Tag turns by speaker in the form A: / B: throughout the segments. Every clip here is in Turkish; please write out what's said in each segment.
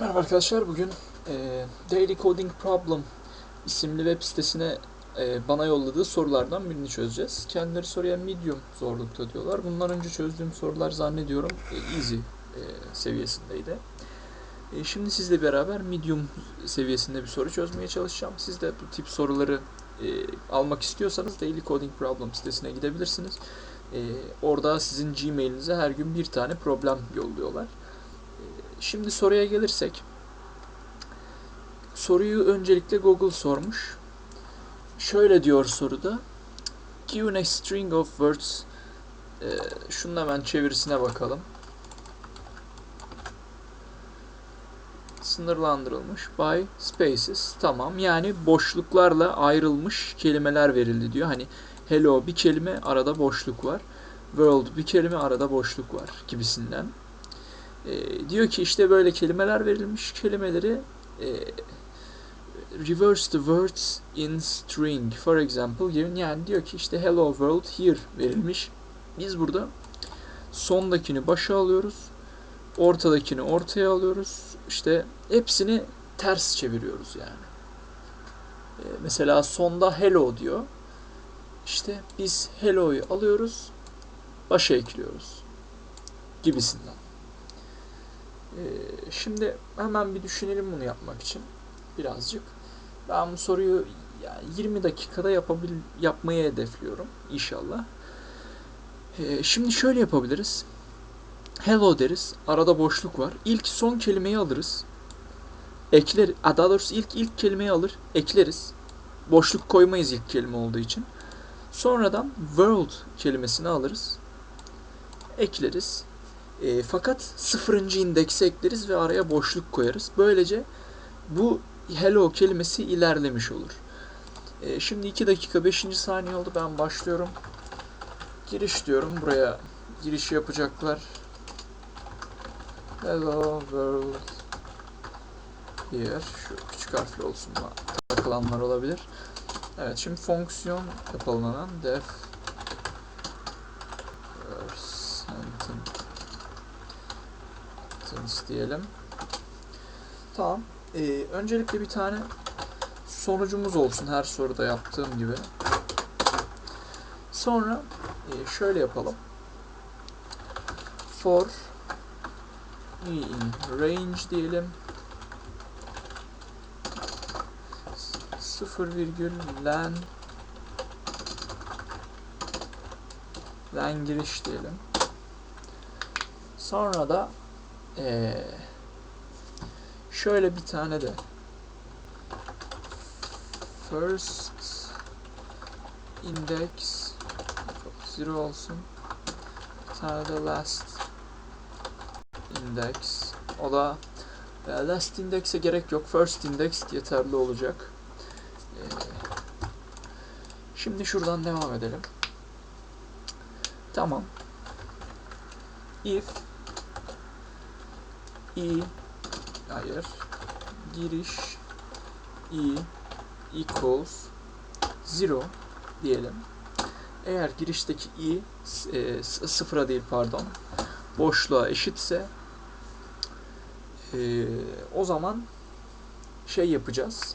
A: Merhaba arkadaşlar. Bugün e, Daily Coding Problem isimli web sitesine e, bana yolladığı sorulardan birini çözeceğiz. Kendileri soruya medium zorlukta diyorlar. Bundan önce çözdüğüm sorular zannediyorum e, easy e, seviyesindeydi. E, şimdi sizle beraber medium seviyesinde bir soru çözmeye çalışacağım. Siz de bu tip soruları e, almak istiyorsanız Daily Coding Problem sitesine gidebilirsiniz. E, orada sizin Gmail'inize her gün bir tane problem yolluyorlar. Şimdi soruya gelirsek. Soruyu öncelikle Google sormuş. Şöyle diyor soruda. Given a string of words e, şunun hemen çevirisine bakalım. Sınırlandırılmış by spaces. Tamam. Yani boşluklarla ayrılmış kelimeler verildi diyor. Hani hello bir kelime arada boşluk var. World bir kelime arada boşluk var gibisinden. E, diyor ki işte böyle kelimeler verilmiş. Kelimeleri e, reverse the words in string. For example given. Yani diyor ki işte hello world here verilmiş. Biz burada sondakini başa alıyoruz. Ortadakini ortaya alıyoruz. İşte hepsini ters çeviriyoruz yani. E, mesela sonda hello diyor. İşte biz hello'yu alıyoruz. Başa ekliyoruz. Gibisinden. Ee, şimdi hemen bir düşünelim bunu yapmak için birazcık. Ben bu soruyu yani 20 dakikada yapabil yapmayı hedefliyorum inşallah. Ee, şimdi şöyle yapabiliriz. Hello deriz. Arada boşluk var. İlk son kelimeyi alırız. Ekler, daha doğrusu ilk ilk kelimeyi alır, ekleriz. Boşluk koymayız ilk kelime olduğu için. Sonradan world kelimesini alırız. Ekleriz. E, fakat sıfırıncı indeksi ekleriz ve araya boşluk koyarız. Böylece bu hello kelimesi ilerlemiş olur. E, şimdi 2 dakika 5. saniye oldu. Ben başlıyorum. Giriş diyorum. Buraya giriş yapacaklar. Hello world here. Şu küçük harfli olsun. Takılanlar olabilir. Evet şimdi fonksiyon yapalım hemen. Def sentence diyelim. Tamam. Ee, öncelikle bir tane sonucumuz olsun her soruda yaptığım gibi. Sonra e, şöyle yapalım. For in range diyelim. 0 virgül len len giriş diyelim. Sonra da ee, şöyle bir tane de first index zero olsun. Bir tane de last index. O da last index'e gerek yok. First index yeterli olacak. Ee, şimdi şuradan devam edelim. Tamam. If i hayır giriş i equals zero diyelim. Eğer girişteki i e, sıfıra değil pardon boşluğa eşitse e, o zaman şey yapacağız.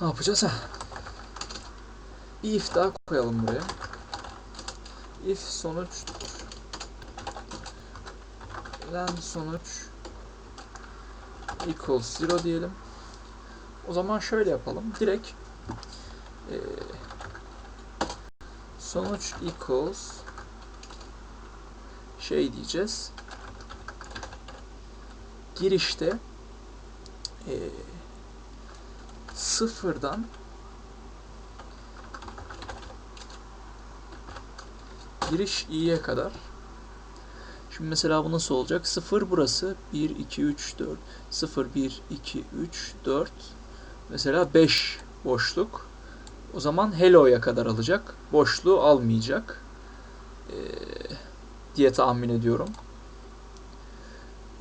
A: Ne yapacağız ha? İf daha koyalım buraya. If sonuç len sonuç equals 0 diyelim. O zaman şöyle yapalım. Direkt e, sonuç equals şey diyeceğiz. Girişte e, sıfırdan giriş i'ye kadar Şimdi mesela bu nasıl olacak? 0 burası. 1, 2, 3, 4. 0, 1, 2, 3, 4. Mesela 5 boşluk. O zaman hello'ya kadar alacak. Boşluğu almayacak. Ee, diye tahmin ediyorum.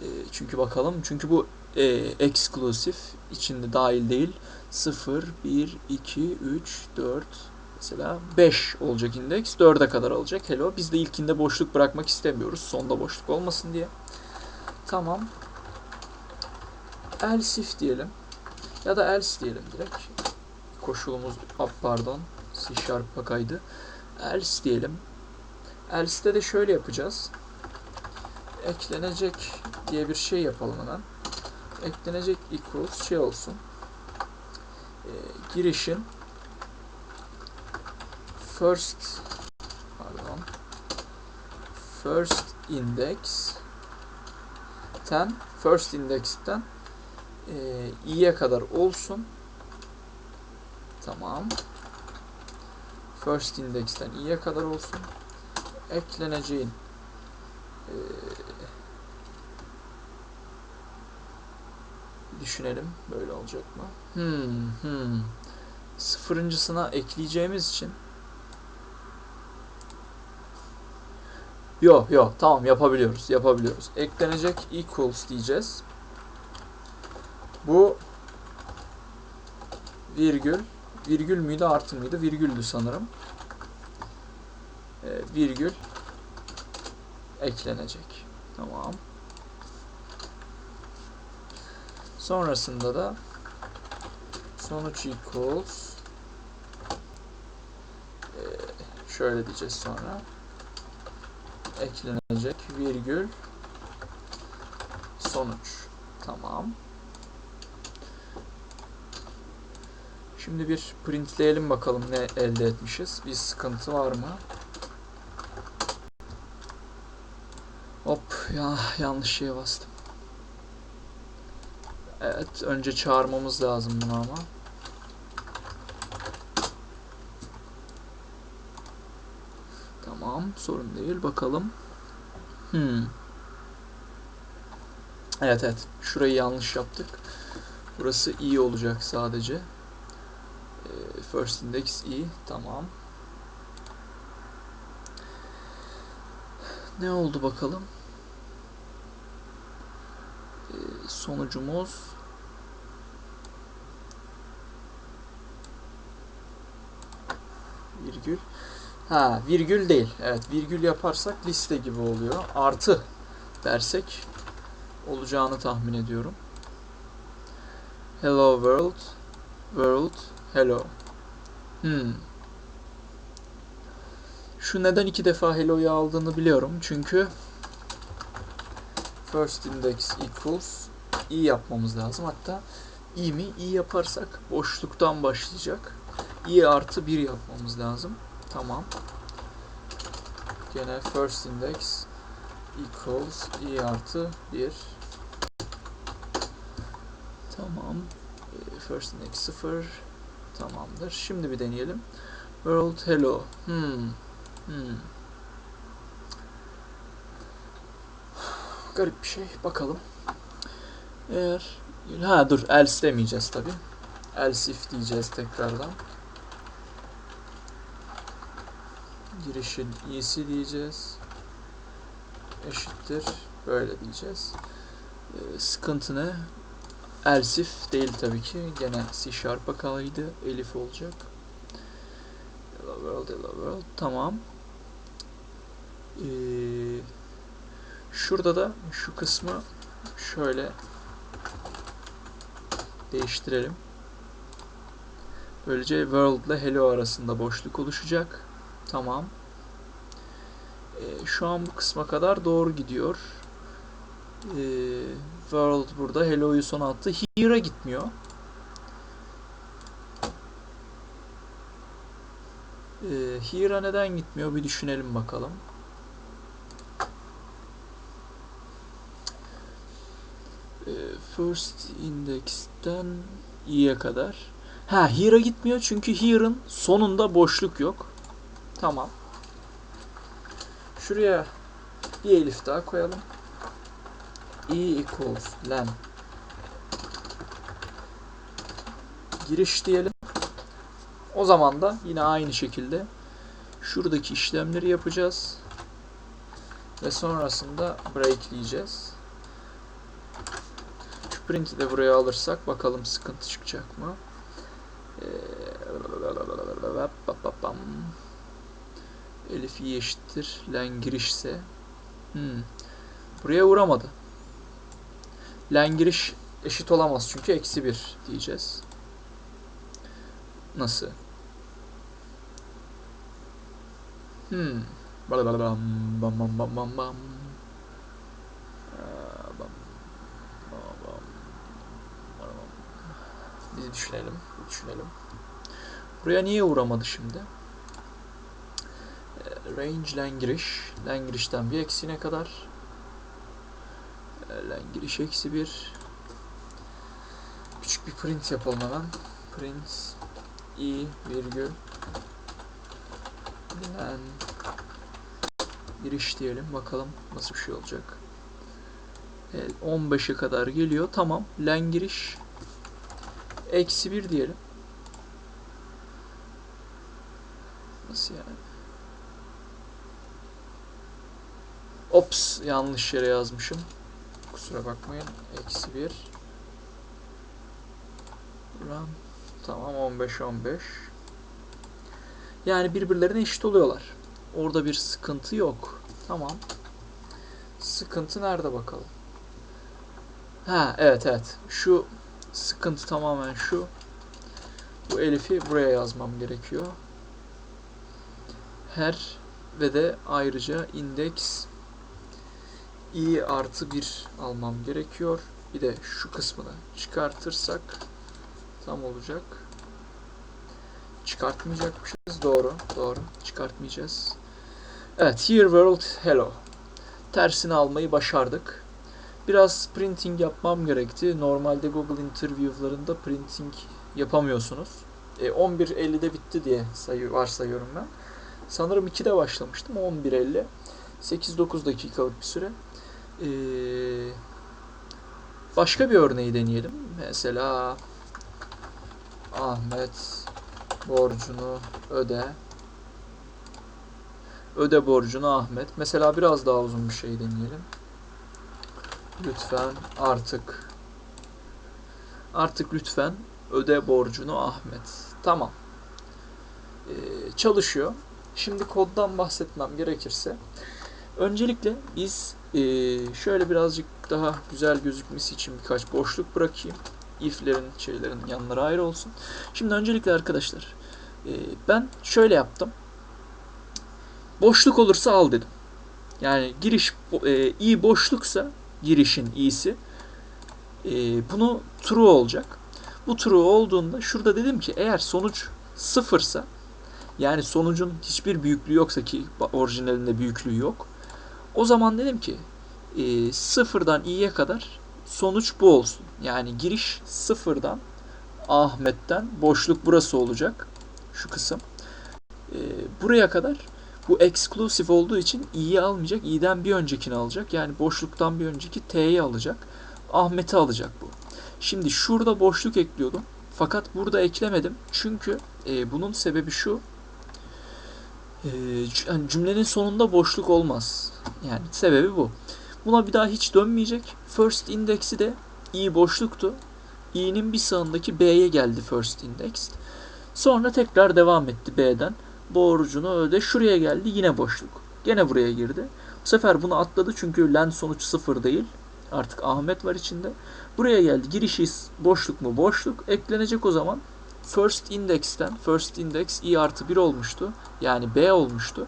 A: Ee, çünkü bakalım. Çünkü bu e, eksklusif içinde dahil değil. 0, 1, 2, 3, 4, Mesela 5 olacak indeks. 4'e kadar alacak. Hello. Biz de ilkinde boşluk bırakmak istemiyoruz. Sonda boşluk olmasın diye. Tamam. else if diyelim. Ya da else diyelim direkt. Koşulumuz, ah, pardon, C Sharp'a kaydı. Else diyelim. Else'de de şöyle yapacağız. Eklenecek diye bir şey yapalım hemen. Eklenecek equals şey olsun. Ee, girişin first pardon first index ten first index'ten e, i'ye kadar olsun. Tamam. First index'ten i'ye kadar olsun. Ekleneceğin e, düşünelim. Böyle olacak mı? Hmm, hmm. Sıfırıncısına ekleyeceğimiz için Yok yok tamam yapabiliyoruz yapabiliyoruz. Eklenecek equals diyeceğiz. Bu virgül virgül müydü artı mıydı? Virgüldü sanırım. Ee, virgül eklenecek. Tamam. Sonrasında da sonuç equals ee, şöyle diyeceğiz sonra eklenecek virgül sonuç. Tamam. Şimdi bir printleyelim bakalım ne elde etmişiz. Bir sıkıntı var mı? Hop ya yanlış şeye bastım. Evet önce çağırmamız lazım bunu ama. Tamam sorun değil bakalım. Hmm. Evet evet şurayı yanlış yaptık. Burası iyi olacak sadece. Ee, First index i tamam. Ne oldu bakalım? Ee, sonucumuz virgül Ha virgül değil. Evet virgül yaparsak liste gibi oluyor. Artı dersek olacağını tahmin ediyorum. Hello world. World. Hello. Hmm. Şu neden iki defa hello'yu aldığını biliyorum. Çünkü first index equals i yapmamız lazım. Hatta i mi? i yaparsak boşluktan başlayacak. i artı 1 yapmamız lazım. Tamam. Gene first index equals i artı 1 Tamam. First index 0 Tamamdır. Şimdi bir deneyelim. World hello. Hmm. Hmm. Garip bir şey. Bakalım. Eğer ha dur else demeyeceğiz tabi. Else if diyeceğiz tekrardan. Girişin iyisi diyeceğiz. Eşittir. Böyle diyeceğiz. Ee, sıkıntı ne? Elsif değil tabii ki. Gene C Sharp'a kaydı. Elif olacak. Hello world, hello world. Tamam. Ee, şurada da şu kısmı şöyle değiştirelim. Böylece world ile hello arasında boşluk oluşacak. Tamam. Ee, şu an bu kısma kadar doğru gidiyor. Ee, world burada. Hello'yu sona attı. Here'a gitmiyor. Ee, here'a neden gitmiyor? Bir düşünelim bakalım. Ee, first index'ten i'ye kadar. Ha, here'a gitmiyor çünkü here'ın sonunda boşluk yok. Tamam. Şuraya bir elif daha koyalım. E equals len giriş diyelim. O zaman da yine aynı şekilde şuradaki işlemleri yapacağız. Ve sonrasında breakleyeceğiz. Şu print'i de buraya alırsak bakalım sıkıntı çıkacak mı? Ee, Elif i eşittir. Len girişse. Hmm. Buraya uğramadı. Len giriş Eşit olamaz çünkü eksi 1 diyeceğiz. Nasıl? Hmm. Bam bam bam bam bam bam bam bam. Biz düşünelim, düşünelim. Buraya niye uğramadı şimdi? Range Langrish. Langrish'ten bir eksiğine kadar. Ee, Langrish eksi bir. Küçük bir print yapalım hemen. Print i virgül lan giriş diyelim bakalım nasıl bir şey olacak. Evet, 15'e kadar geliyor. Tamam. Len giriş eksi 1 diyelim. Nasıl yani? Ops yanlış yere yazmışım. Kusura bakmayın. Eksi 1. Run. Tamam 15 15. Yani birbirlerine eşit oluyorlar. Orada bir sıkıntı yok. Tamam. Sıkıntı nerede bakalım? Ha evet evet. Şu sıkıntı tamamen şu. Bu elifi buraya yazmam gerekiyor. Her ve de ayrıca indeks i artı 1 almam gerekiyor. Bir de şu kısmını çıkartırsak tam olacak. Çıkartmayacakmışız. Doğru. Doğru. Çıkartmayacağız. Evet. Here world hello. Tersini almayı başardık. Biraz printing yapmam gerekti. Normalde Google interview'larında printing yapamıyorsunuz. E, 11.50'de bitti diye sayı varsayıyorum ben. Sanırım 2'de başlamıştım. 11.50. 8-9 dakikalık bir süre. Ee, başka bir örneği deneyelim. Mesela Ahmet borcunu öde. Öde borcunu Ahmet. Mesela biraz daha uzun bir şey deneyelim. Lütfen artık artık lütfen öde borcunu Ahmet. Tamam. Ee, çalışıyor. Şimdi koddan bahsetmem gerekirse öncelikle biz şöyle birazcık daha güzel gözükmesi için birkaç boşluk bırakayım if'lerin şeylerin yanları ayrı olsun. Şimdi öncelikle arkadaşlar e, ben şöyle yaptım. Boşluk olursa al dedim. Yani giriş e, i boşluksa girişin i'si e, bunu true olacak. Bu true olduğunda şurada dedim ki eğer sonuç sıfırsa yani sonucun hiçbir büyüklüğü yoksa ki orijinalinde büyüklüğü yok. O zaman dedim ki e, sıfırdan i'ye kadar sonuç bu olsun. Yani giriş sıfırdan Ahmet'ten boşluk burası olacak. Şu kısım. E, buraya kadar bu exclusive olduğu için i'yi almayacak. i'den bir öncekini alacak. Yani boşluktan bir önceki t'yi alacak. Ahmet'i alacak bu. Şimdi şurada boşluk ekliyordum. Fakat burada eklemedim. Çünkü e, bunun sebebi şu. E, cümlenin sonunda boşluk olmaz. Yani sebebi bu. Buna bir daha hiç dönmeyecek. First index'i de i boşluktu. i'nin bir sağındaki b'ye geldi first index. Sonra tekrar devam etti b'den. Borcunu öde. Şuraya geldi yine boşluk. Gene buraya girdi. Bu sefer bunu atladı çünkü len sonuç sıfır değil. Artık Ahmet var içinde. Buraya geldi. Girişi boşluk mu? Boşluk. Eklenecek o zaman. First index'ten first index i artı 1 olmuştu. Yani b olmuştu.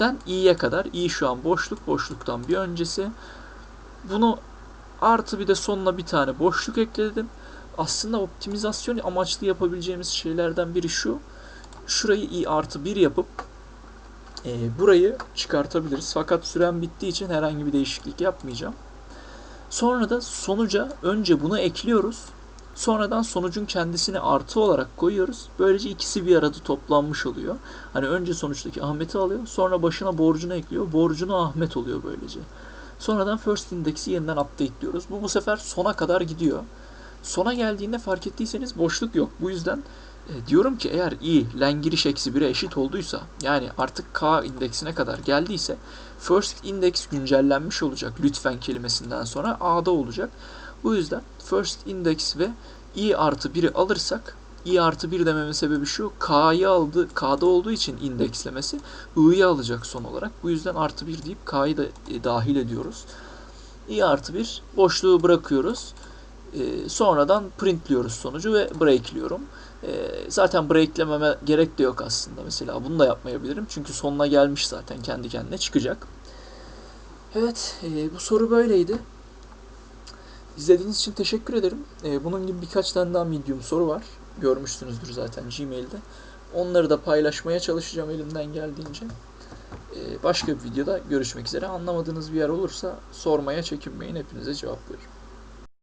A: Den i'ye kadar. i şu an boşluk. Boşluktan bir öncesi. Bunu artı bir de sonuna bir tane boşluk ekledim. Aslında optimizasyon amaçlı yapabileceğimiz şeylerden biri şu. Şurayı i artı 1 yapıp e, burayı çıkartabiliriz. Fakat süren bittiği için herhangi bir değişiklik yapmayacağım. Sonra da sonuca önce bunu ekliyoruz. Sonradan sonucun kendisini artı olarak koyuyoruz. Böylece ikisi bir arada toplanmış oluyor. Hani önce sonuçtaki Ahmet'i alıyor. Sonra başına borcunu ekliyor. Borcunu Ahmet oluyor böylece. Sonradan first index'i yeniden update diyoruz. Bu bu sefer sona kadar gidiyor. Sona geldiğinde fark ettiyseniz boşluk yok. Bu yüzden e, diyorum ki eğer i len giriş eksi 1'e eşit olduysa yani artık k indeksine kadar geldiyse first index güncellenmiş olacak lütfen kelimesinden sonra a'da olacak. Bu yüzden first index ve i artı 1'i alırsak i artı 1 dememin sebebi şu k'yı aldı k'da olduğu için indekslemesi i'yi alacak son olarak. Bu yüzden artı 1 deyip k'yı da e, dahil ediyoruz. i artı 1 boşluğu bırakıyoruz. E, sonradan printliyoruz sonucu ve breakliyorum. E, zaten breaklememe gerek de yok aslında mesela. Bunu da yapmayabilirim. Çünkü sonuna gelmiş zaten kendi kendine çıkacak. Evet e, bu soru böyleydi. İzlediğiniz için teşekkür ederim. E, bunun gibi birkaç tane daha medium soru var. Görmüşsünüzdür zaten Gmail'de. Onları da paylaşmaya çalışacağım elimden geldiğince. E, başka bir videoda görüşmek üzere. Anlamadığınız bir yer olursa sormaya çekinmeyin. Hepinize cevap veririm.